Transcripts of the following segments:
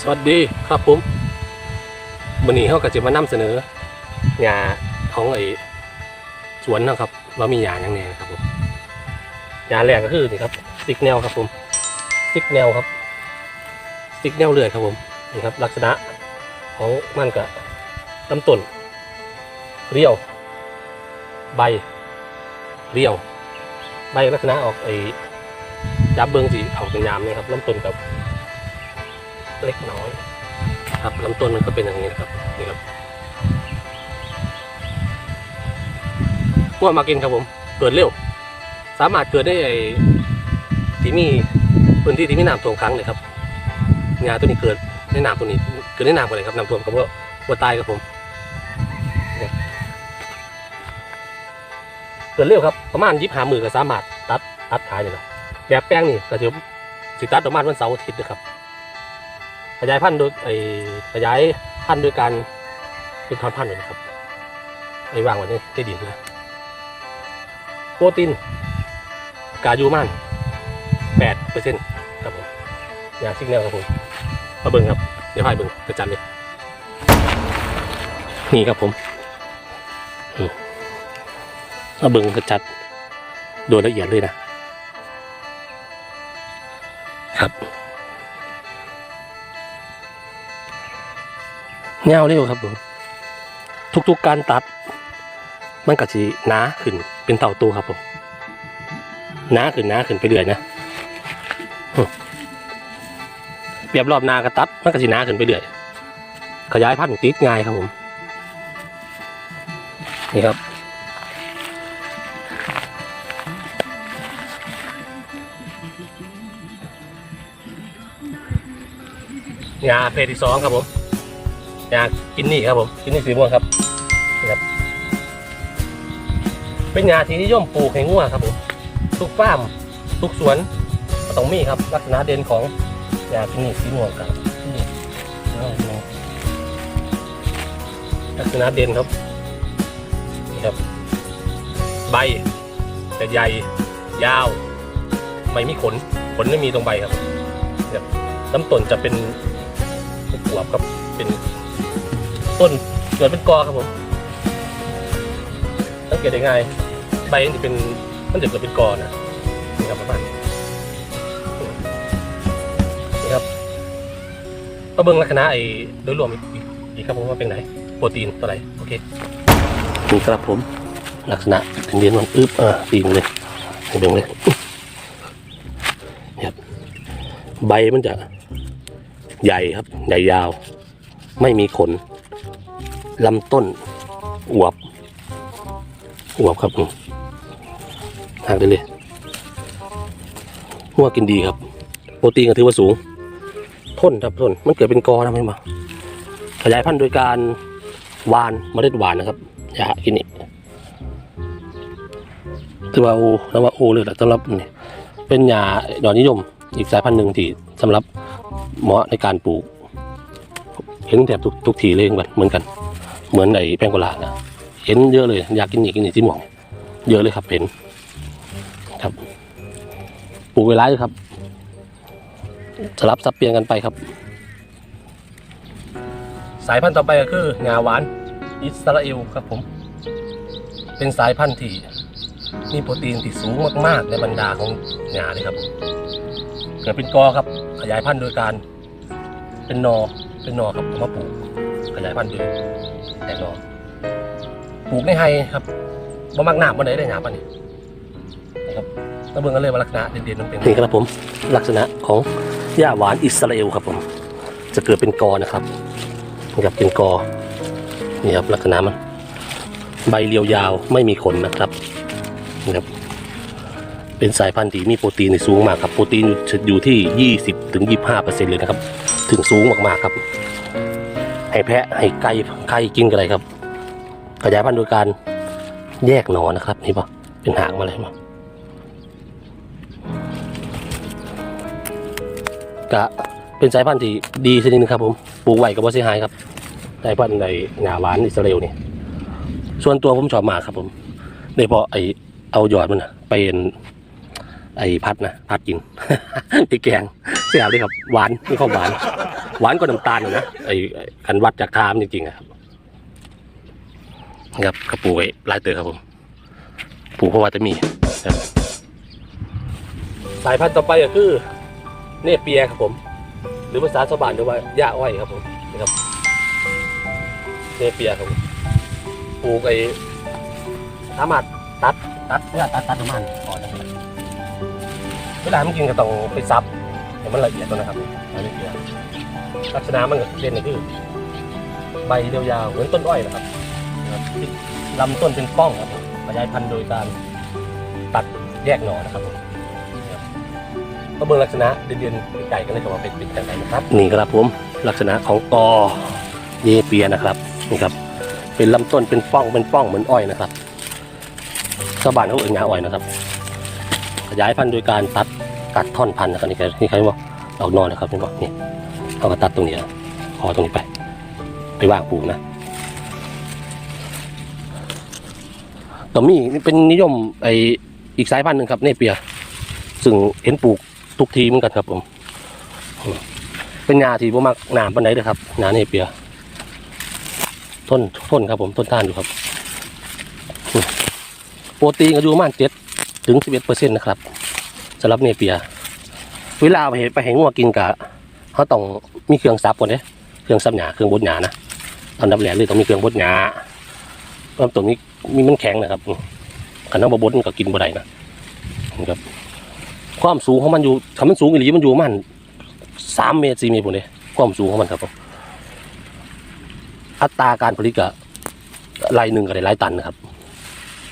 สวัสดีครับผมวันนี้เขาก็จะมานำเสนอหญ้าของไอ้สวนนะครับว่ามีหญ้าอย่างไงครับผมหญ้าแรกก็คือนี่ครับซิกแนลครับผมซิกแนลครับซิกแนลเลื่อยครับผมนี่ครับ ลักษณะของมันกับลำต้นเรียว ใบ เรียว ใบลักษณะออกไอ้จับเบิงสีออกเป็นยามนี่ครับลำต้นกับ เล็กน้อย ครับลำต้นมันก็เป็นอย่างนี้นะครับนี่ครับพวกมากินครับผม เกิดเร็ว สามารถเกิดได้ไอ้ที่มีพื้นที่ที่มีน้ำท่วมขังเลยครับงาตัวนี้เกิดในน้ำตัวนี้ เกิดในน้ำกันเลยครับน้ำท่วมกับว่าว่าตายครับผมเนี่ยเกิดเร็วครับประมาณยิบหามือก็สามารถตัดตัดขายเลยครับแบบแป้งนี่ก็จะสิตัดประมาณวันเสาร์อาทิตย์นะครับ ขยายพันธุ์โดยไอขยายพันธุ์โดยการเป็นทอนพันธุ์นะครับไอ้วางไว้ในในดินนะโปรตีนกายูมันแปดเปอร์เซ็นต์ครับผมยาซิกแนลครับผมมาเบิ่งครับ เดี๋ยวให้เบิ่งกระจันเลยนี่ครับผมมมาเบิ่งกระจัดโดยละเอียดเลยนะครับ เงาเร็วครับผมทุกๆการตัด มันก็จะหนาขึ้นเป็นเต่าตัวครับผมหนาขึ้นหนาขึ้นไปเรื่อยนะเปรียบรอบนากระตัดมันก็จะหนาขึ้นไปเรื่อยขยายพันธุ์ติดง่ายครับผมนี่ครับงาเพศที่สองครับผม อยากกินนี่ครับผมกินนี่สีม่วงครับนี่ครับ เป็นงาที่นิยมปลูกให้งัวครับผมทุกฟาร์มทุกสวนก็ต้องมีครับ ลักษณะเด่นของยากินนี่สีม่วงครับนี่ลักษณะเด่นครับนี่ครับ ใบแต่ใหญ่ยาว ไม่มีขน ขนไม่มีตรงใบครับนี่ครับลำต้นจะเป็นขวบครับเป็น ต้นเกิดเป็นกอครับผมสังเกตได้ง่ายใบมันจะเป็นมันจะเกิดเป็นกอนะนี่ครับประมาณนี่ครับมาเบิ่งลักษณะไอ้โดยรวมอีกอีกครับผมว่าเป็นไหนโปรตีนตัวไหนโอเคนี่ครับผม ลักษณะเป็นเรียนมันอึ๊บเออตีนเลยเบิ่งเลยครับใบมันจะใหญ่ครับ ใหญ่ยาว ไม่มีขน ลำต้นอวบอวบครับผมทางได้เลยหัวกินดีครับ โปรตีนก็ถือว่าสูงทนครับทนมันเกิดเป็นกอนะไม่มาขยายพันธุ์โดยการหวานเมล็ดหวานนะครับยากินนี่ถือว่าโอแล้วว่าโอเลยแหละสำหรับนี่เป็นยาดอกนิยม อีกสายพันธุ์หนึ่งที่สำหรับเหมาะในการปลูก เห็นแทบทุกทุกทีเลยเหมือนกัน เหมือนไอ้แป้งโกลานะเห็นเยอะเลย อยากกินอีกกินอีกที่หมอง เยอะเลยครับเห็น ครับปลูกเวลายครับ สลับสับเปลี่ยนกันไปครับ สายพันธุ์ต่อไปก็คืองาหวานอิสราเอลครับผม เป็นสายพันธุ์ที่มีโปรตีนที่สูงมากๆ ในบรรดาของงาเลยครับ เกิดเป็นกอครับ ขยายพันธุ์โดยการ เป็นนอเป็นนอครับเอามาปลูกขยายพันธุ์โดย แต่นอปลูกในไฮครับบ่มักหนามบ่ได้ได้หนามปานนี้นะครับแล้วเบิงกันเลยว่าลักษณะเด่นๆมันเป็นนี่ครับผมลักษณะของหญ้าหวานอิสราเอลครับผม จะเกิดเป็นกอนะครับนี่ครับเป็นกอนี่ครับลักษณะมันใบเรียวยาวไม่มีขนนะครับนี่ครับเป็นสายพันธุ์ที่มีโปรตีนที่สูงมากครับ โปรตีนอยู่ที่ 20-25เปอร์เซ็นต์เลยนะครับ ถึงสูงมากๆครับ ให้แพะให้ไก่ไก่กินกันเลยครับ ขยายพันธุ์โดยการแยกหนอนนะครับนี่ปะเป็นหางมาเลยมากะเป็นสายพันธุ์ที่ดีชนิดนึงครับผมปลูกไว้กับว่าเสียหายครับสายพันธุ์ในหงาหวานอิสราเอลนี่ส่วนตัวผมชอบมากครับผมโดยเฉพาะไอเอายอดมันนะไปเป็นไอพัดนะพัดกินไปแกงเสียบเลยครับหวานมีความหวาน หวานกว่าน้ำตาลอยู่นะไอ้ไอ้คันวัดจากทามจริงๆอะครับนะครับกระปูไว้ลายเตอครับผมปลูกเพราะว่าจะมีครับสายพันธุ์ต่อไปก็คือเนเปียครับผม หรือภาษาชาวบ้านเรียกว่าหญ้าอ้อยครับผมนะครับเนเปียครับผมปลูกไอ้สามารถตัดตัดเวลาตัดตัดน้ำมันก่อนนะครับเวลามันกินก็ต้องไปซับ ให้มันละเอียดก่อนะครับอันนี้เปียดลักษณะมันก็เด่นก็คือใบเรียวยาวเหมือนต้นอ้อยนะครับที่ลำต้นเป็นป้องครับผมขยายพันธุ์โดยการตัดแยกหน่อนะครับผมก็เบิ่งลักษณะเด่นๆไก่กันเลยครับว่าเป็นเป็นย่างไรนะครับ นี่ครับผมลักษณะของกอเยเปียนะครับนี่ครับ เป็นลำต้นเป็นป้องเป็นป้องเหมือนอ้อยนะครับชาวบ้านเขาเอ่ยงาอ้อยนะครับ ขยายพันธุ์โดยการตัด ตัดท่อนพันธุ์นะครับนี่ครับนี่ใครว่าดอกนอนนะครับนี่บอกนี่เขาก็ตัดตรงนี้นะคอตรงนี้ไป ไปวางปลูกนะต่อมีนี่เป็นนิยมไออีกสายพันธุ์หนึ่งครับเนเปีย ซึ่งเห็นปลูกทุกทีเหมือนกันครับผมเป็นยาที่ผมมักหนามปันไหนเลยครับหนาเนเปียต้นต้นครับผมต้นต้านอยู่ครับโปรตีนก็อยู่ประมาณเจ็ดถึงสิบเอ็ดเปอร์เซ็นต์นะครับ สำหรับเนเปีย เวลาไปเห็นไปแหงงัวกินกะเขาต้องมีเครื่องซับก่อนเด้เครื่องซับหยาเครื่องบดหยานะอันดับแรกเลยต้องมีเครื่องบดหยาเพราะตัวนี้มีมันแข็งนะครับขันน้ำบดมันก็กินบ่ได้นะนะครับความสูงของมันอยู่คำมันสูงอีหลีมันอยู่มันสามเมตรสี่เมตรผมเลยความสูงของมันครับผมอัตราการผลิตก็ไร่หนึ่งก็ได้หลายตันนะครับ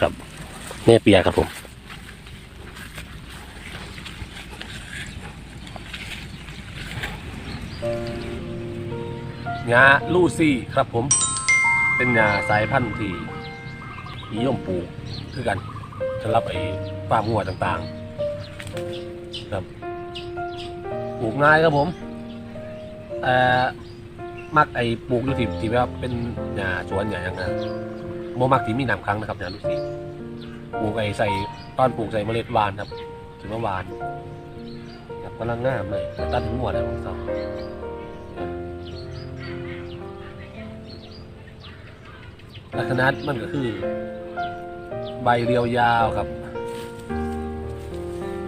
ครับเนี่ยเปียครับผม งาลูซี่ครับผม เป็นงาสายพันธุ์ที่นิยมปลูกคือกันสำหรับไอ้ฟาร์มงัวต่างๆครับปลูกง่ายครับผมเอ่อมักไอ้ปลูกอยู่ที่ที่แบบเป็นหญ้าสวนหญ้าอย่างนั้นโมมักที่มีน้ำค้างนะครับหญ้าลูกศิษย์ปลูกไอ้ใส่ตอนปลูกใส่เมล็ดหวานครับถือว่าหวานครับกำลังงามเลยแต่ตัดถึงหัวได้ของเขา ลักษณะมันก็คือ ใบเรียวยาวครับ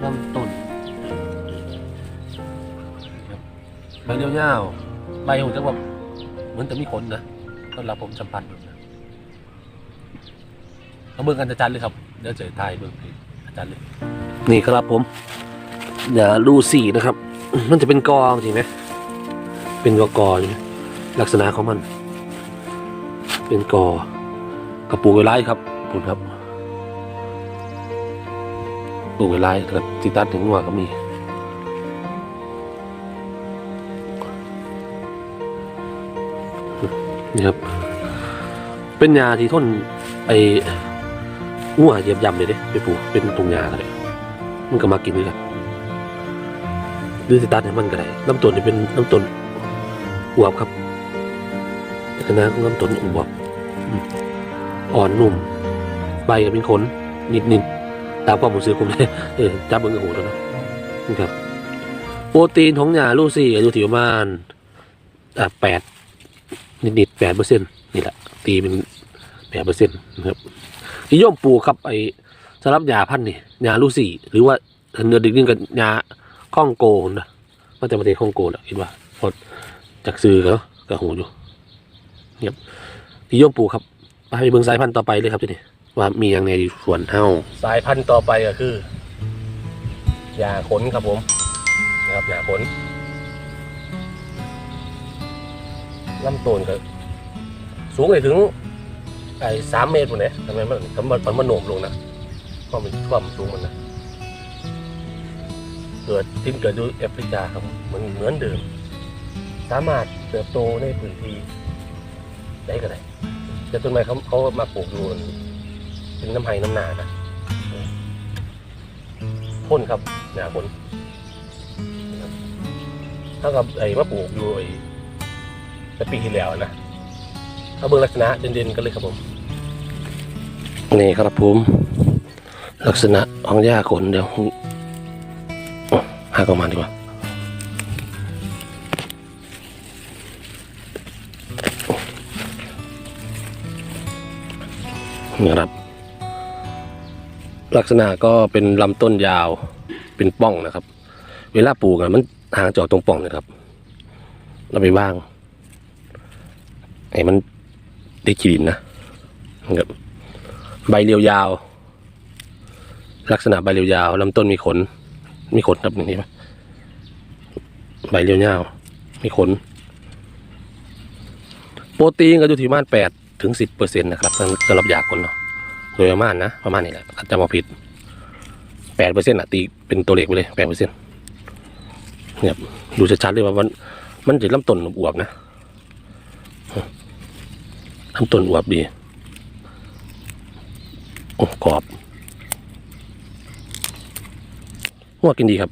ลำต้นใบเรียวยาวใบผมจะแบบเหมือนจะมีขนนะตอนเรับผมสัมผัสอยู่นะเอาเบิ่งกันอาจารย์เลยครับเดี๋ยวเจอทายเบิ่งอาจารย์เลยนี่ครับผมเดี๋ยวรูสีนะครับ มันจะเป็นกองจริงไหมเป็นกอกออยู่นะลักษณะของมัน เป็นกอ กระปูไว้ไล่ครับปุ่นครับปลูกไว้ไล่ครับติตัดถึงหัวก็มีนี่ครับ เป็นยาที่ทนไอ้งัวเหยียบยำเลยเด้ไปปลูกเป็นตรงยาเลยมันก็มากินด้วยกันหรือติตัดให้มันก็ได้น้ำต้นนี่เป็นน้ำต้นอวบครับคณะของน้ำต้นอวบอืม อ่อนนุ่ม ใบก็เป็นขนนิดๆตามความรู้สึกผมเลยเออจับเบิ้งกับหูแล้วเนาะนะครับ โปรตีนของหญ้าลูซี่อายุที่ประมาณอ่าแปดนิดๆแปดเปอร์เซ็นต์นี่แหละ ตีเป็นแปดเปอร์เซ็นต์นะครับนิยมปลูกครับไอ้สำหรับหญ้าพันธุ์นี่หญ้าลูซี่หรือว่าเนื้อดึกนึงกับหญ้าข้องโกนะมันจะมาเทศข้องโกแหละคิดว่าพอจากซื้อกันเนากับหูอยู่นี่ครับนิยมปลูกครับ ไปเบิ่งสายพันธุ์ต่อไปเลยครับทีนี้ว่ามีอย่างในส่วนเท่าสายพันธุ์ต่อไปก็คือยาขนครับผมนะครับยาขนลำต้นก็สูงเลยถึงไอ้สามเมตรหมดเลยทำไมมันทำไมมันมันโหนมลงนะความเป็นความสูงมันนะเกิดทิ้นเกิดดูแอฟริกาครับเหมือนเหมือนเดิมสามารถเติบโตในพื้นที่ได้ก็ได้ แต่ต้นไม้เขาเขามาปลูกอยู่เป็นน้ำไห้น้ำนานะพ่นครับหนาพ่นครับเท่ากับไอ้มะปลูกอยู่ไอ้แต่ปีที่แล้วนะเอาเบิ่งลักษณะเด่นๆกันเลยครับผม นี่ครับผมลักษณะของหญ้าขนเดี๋ยวหากออกมาดีกว่า นี่ครับ ลักษณะก็เป็นลำต้นยาวเป็นป้องนะครับ เวลาปลูกอะมันห่างจากตรงป้องนะครับ เราไปว่างไอ้มันได้ขีดินนะนะครับใบเรียวยาว ลักษณะใบเรียวยาวลำต้นมีขน มีขนครับนี่ไหมใบเรียวยาวมีขน โปรตีนก็อยู่ที่ประมาณแปด ถึงสิบเปอร์เซ็นต์นะครับสำหรับยาคนเนาะโดยประมาณนะประมาณนี้แหละถ้าจำมาผิดแปดเปอร์เซ็นต์อะตีเป็นตัวเลขไปเลยแปดเปอร์เซ็นต์เนี่ยดูชัดๆเลยว่ามันมันจะลำต้นอวบนะลำต้นอวบดีโอ้กรอบหัวกินดีครับ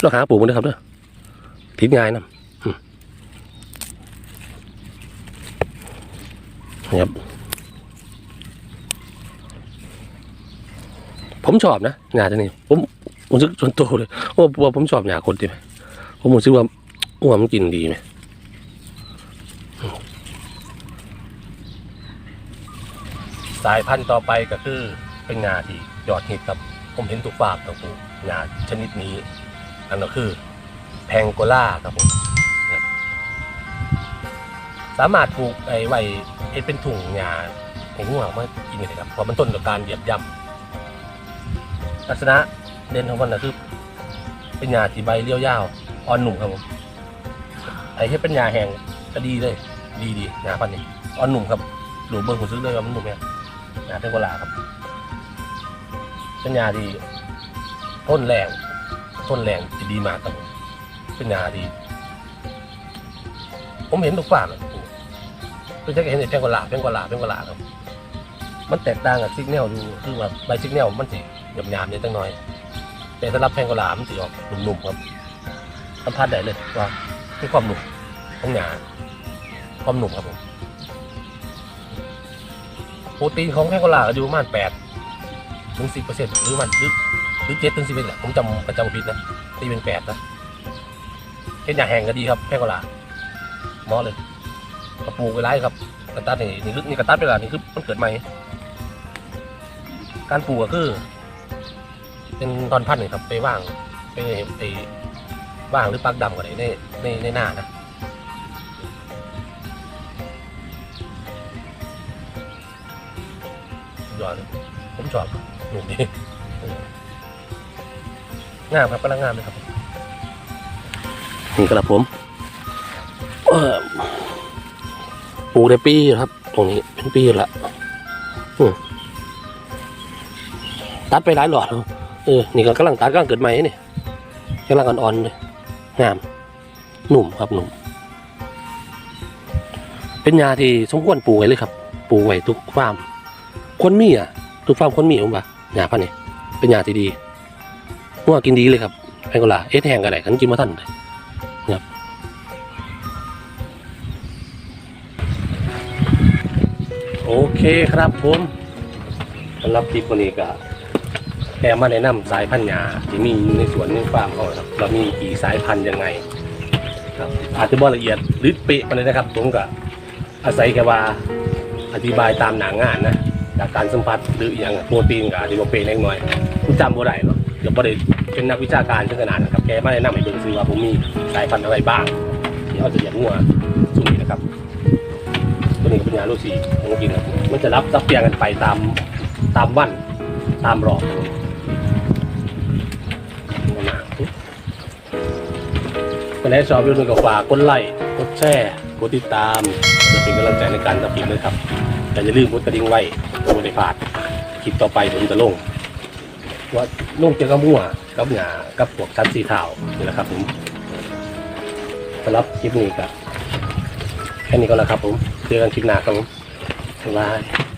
เราหาปลูกมันนะครับเด้อทิศง่ายนะ อืมนี่ครับ ผมชอบนะงานตัวนี้ ผมผมรู้สึกส่วนตัวเลยโอ้ว่าผมชอบงานคนดีไหมผมรู้สึกว่าอ้วนมันกินดีไหมสายพันธุ์ต่อไปก็คือเป็นงาที่ยอดฮิตครับ ผมเห็นทุกฝากครับผมงาชนิดนี้ อันนั้นคือแพงโกล่าครับผมครับสามารถปลูกไอ้ ไว้ให้เป็นถุงงาให้งูเห่ามากินเลยครับเพราะมันต้นกับการเหยียบย่ำลักษณะเด่นของมันนะคือ เป็นยาที่ใบเลี้ยวยาวอ่อนหนุ่มครับผมไอ้ที่เป็นยาแห้งก็ดีเลย ดีดียาพันธุ์นี้อ่อนหนุ่มครับหลูเบิ้งผมซื้อเลยว่ามันหนุ่มเนี่ยยาเทงโกลาครับเป็นยาที่ทนแรงทนแรงจะดีมากครับผมเป็นยาที่ผมเห็นทุกฝ่ายเลย เพื่อจะเห็นไอ้แพงโกลาแพงโกลาแพงโกลาครับ มันแตกต่างกับซิกแนลดูคือว่าใบซิกแนลมันสิหยาบๆเนี่ยจังน้อย แต่สำหรับแพงโกลามันสิออกหนุ่มๆครับสัมผัสได้เลยว่ามีความหนุ่มของหนาความหนุ่มครับผมโปรตีนของแพงโกลาก็อยู่ประมาณแปดถึงสิบเปอร์เซ็นต์หรือมันหรือหรือเจ็ดถึงสิบเอ็ดแหละผมจำประจำผิดนะตีเป็นแปดนะเห็นอย่างแห้งก็ดีครับแพงโกลาเหมอเลย กระปูกไปไล่ครับกระตัดนี่นี่นี่กระตัดไปแล้วนี่คือมันเกิดใหม่ การปลูกก็คือ เป็นตอนพันธุ์นี่ครับ ไปว่างไปไปว่างหรือปักดำก็ได้ในในในหน้านะยอดผมชอบหนุ่มดีเอองามครับกำลังงามเลยครับนี่กระผมเออ ลูกได้ปีอยู่ครับ ตรงนี้เป็นปีละตัดไปหลายหลอดแล้วเออนี่ก็กำลังตัดกำลังเกิดใหม่นี่กำลังอ่อนๆเลยงามหนุ่มครับหนุ่ม เป็นยาที่สมควรปลูกไว้เลยครับปลูกไว้ทุกฟาร์มคนมีอะ ทุกฟาร์มคนมีผมว่ายาพันนี่เป็นยาที่ดีหัวกินดีเลยครับแพงกว่าลาเอสแห้งกันไหนขันกินมาท่านเลย เคครับผมสำหรับคลิปวันนี้ก็แกมาแนะนำสายพันธุ์หญ้าที่มีอยู่ในสวนในฟาร์มเขาครับเรามีกี่สายพันธุ์ยังไงครับอาจจะบ่ละเอียดหรือเป๊ะไปเลยนะครับผมก็อาศัยแค่ว่าอธิบายตามหนังงานนะจากการสัมผัสหรืออย่างโปรตีนกับอธิบเป๊ะเล็กน้อยผมจำบ่ได้เนาะเดี๋ยวบ่ได้เป็นนักวิชาการถึงขนาดนะครับแกมาแนะนำให้เบิ่งซื้อว่าผมมีสายพันธุ์อะไรบ้างที่เขาจะเลี้ยงงัวสุ่มนี้นะครับตัวนี้ก็เป็นยาลูกสีของกินครับมั นจะรับซับเปลี่ยนกันไปตามตามวันตามรอบคนไหนชอบวิดีโอกับฝากกดไลค์กดแชร์กดติดตามเพื่อเป็นกำลังใจในการทำคลิปด้วยครับแต่อย่าลืมกดกระดิ่งไว้เพื่อไม่ได้พลาดคลิปต่อไปผมจะลงว่าลงเกี่ยวกับมั่วกับหงากับพวกชั้นสีเทานี่แหละครับผมสำหรับคลิปนี้ก็แค่นี้ก็แล้วครับผมเจอกันคลิปหน้าครับผม flag.